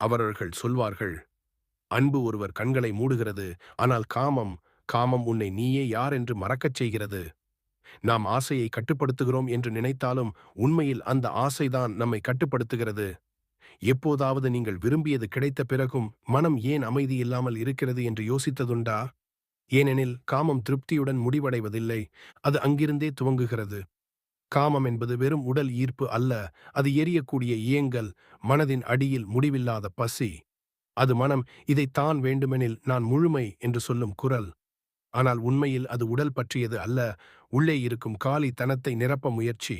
அவரர்கள் சொல்வார்கள் அன்பு ஒருவர் கண்களை மூடுகிறது ஆனால் காமம் காமம் உன்னை நீயே யார் என்று மறக்கச் செய்கிறது. நாம் ஆசையை கட்டுப்படுத்துகிறோம் என்று நினைத்தாலும் உண்மையில் அந்த ஆசைதான் நம்மை கட்டுப்படுத்துகிறது. எப்போதாவது நீங்கள் விரும்பியது கிடைத்த பிறகும் மனம் ஏன் அமைதி இல்லாமல் இருக்கிறது என்று யோசித்ததுண்டா? ஏனெனில் காமம் திருப்தியுடன் முடிவடைவதில்லை அது அங்கிருந்தே துவங்குகிறது. காமம் என்பது வெறும் உடல் ஈர்ப்பு அல்ல. அது எரியக்கூடிய இயங்கல் மனதின் அடியில் முடிவில்லாத பசி. அது மனம் இதைத்தான் வேண்டுமெனில் நான் முழுமை என்று சொல்லும் குரல். ஆனால் உண்மையில் அது உடல் பற்றியது அல்ல. உள்ளே இருக்கும் காலி தனத்தை நிரப்ப முயற்சி.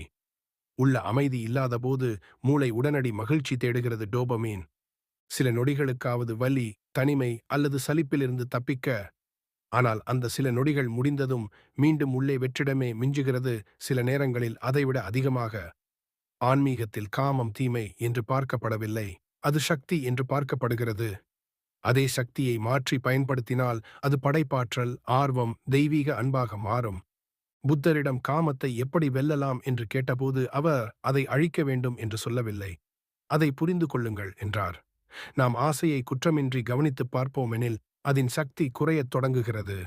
உள்ள அமைதி இல்லாதபோது மூளை உடனடி மகிழ்ச்சி தேடுகிறது டோபமீன். சில நொடிகளுக்காவது வலி தனிமை அல்லது சலிப்பிலிருந்து தப்பிக்க ஆனால் அந்த சில நொடிகள் முடிந்ததும் மீண்டும் உள்ளே வெற்றிடமே மிஞ்சுகிறது சில நேரங்களில் அதைவிட அதிகமாக. ஆன்மீகத்தில் காமம் தீமை என்று பார்க்கப்படவில்லை அது சக்தி என்று பார்க்கப்படுகிறது. அதே சக்தியை மாற்றி பயன்படுத்தினால் அது படைப்பாற்றல் ஆர்வம் தெய்வீக அன்பாக மாறும். புத்தரிடம் காமத்தை எப்படி வெல்லலாம் என்று கேட்டபோது அவர் அதை அழிக்க வேண்டும் என்று சொல்லவில்லை. அதை புரிந்து கொள்ளுங்கள் என்றார். நாம் ஆசையை குற்றமின்றி கவனித்துப் பார்ப்போமெனில் அதன் சக்தி குறையத் தொடங்குகிறது.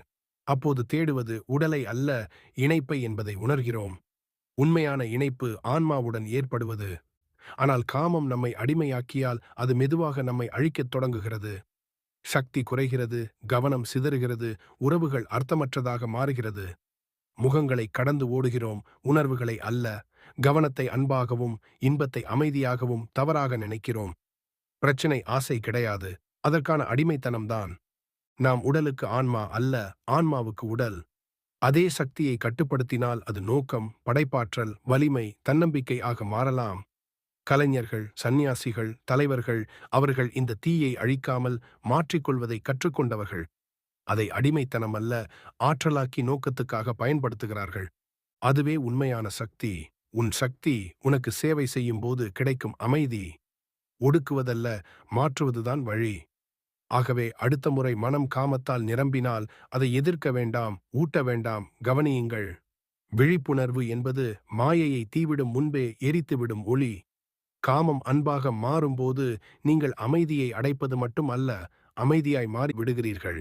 அப்போது தேடுவது உடலை அல்ல இணைப்பை என்பதை உணர்கிறோம். உண்மையான இணைப்பு ஆன்மாவுடன் ஏற்படுவது. ஆனால் காமம் நம்மை அடிமையாக்கியால் அது மெதுவாக நம்மை அழிக்கத் தொடங்குகிறது. சக்தி குறைகிறது கவனம் சிதறுகிறது உறவுகள் அர்த்தமற்றதாக மாறுகிறது. முகங்களை கடந்து ஓடுகிறோம் உணர்வுகளை அல்ல. கவனத்தை அன்பாகவும் இன்பத்தை அமைதியாகவும் தவறாக நினைக்கிறோம். பிரச்சனை ஆசை கிடையாது. அதற்கான அடிமைத்தனம்தான் நாம் உடலுக்கு ஆன்மா அல்ல ஆன்மாவுக்கு உடல். அதே சக்தியை கட்டுப்படுத்தினால் அது நோக்கம் படைப்பாற்றல் வலிமை தன்னம்பிக்கை ஆக மாறலாம். கலைஞர்கள் சந்நியாசிகள் தலைவர்கள் அவர்கள் இந்த தீயை அழிக்காமல் மாற்றிக்கொள்வதை கற்றுக்கொண்டவர்கள். அதை அடிமைத்தனம் அல்ல ஆற்றலாக்கி நோக்கத்துக்காக பயன்படுத்துகிறார்கள். அதுவே உண்மையான சக்தி. உன் சக்தி உனக்கு சேவை செய்யும் போது கிடைக்கும் அமைதி. ஒடுக்குவதல்ல மாற்றுவதுதான் வழி. ஆகவே அடுத்த முறை மனம் காமத்தால் நிரம்பினால் அதை எதிர்க்க வேண்டாம் ஊட்ட வேண்டாம் கவனியுங்கள். விழிப்புணர்வு என்பது மாயையை தீவிடும் முன்பே எரித்துவிடும் ஒளி. காமம் அன்பாக மாறும்போது நீங்கள் அமைதியை அடைப்பது மட்டும் அல்ல அமைதியாய் மாறி விடுகிறீர்கள்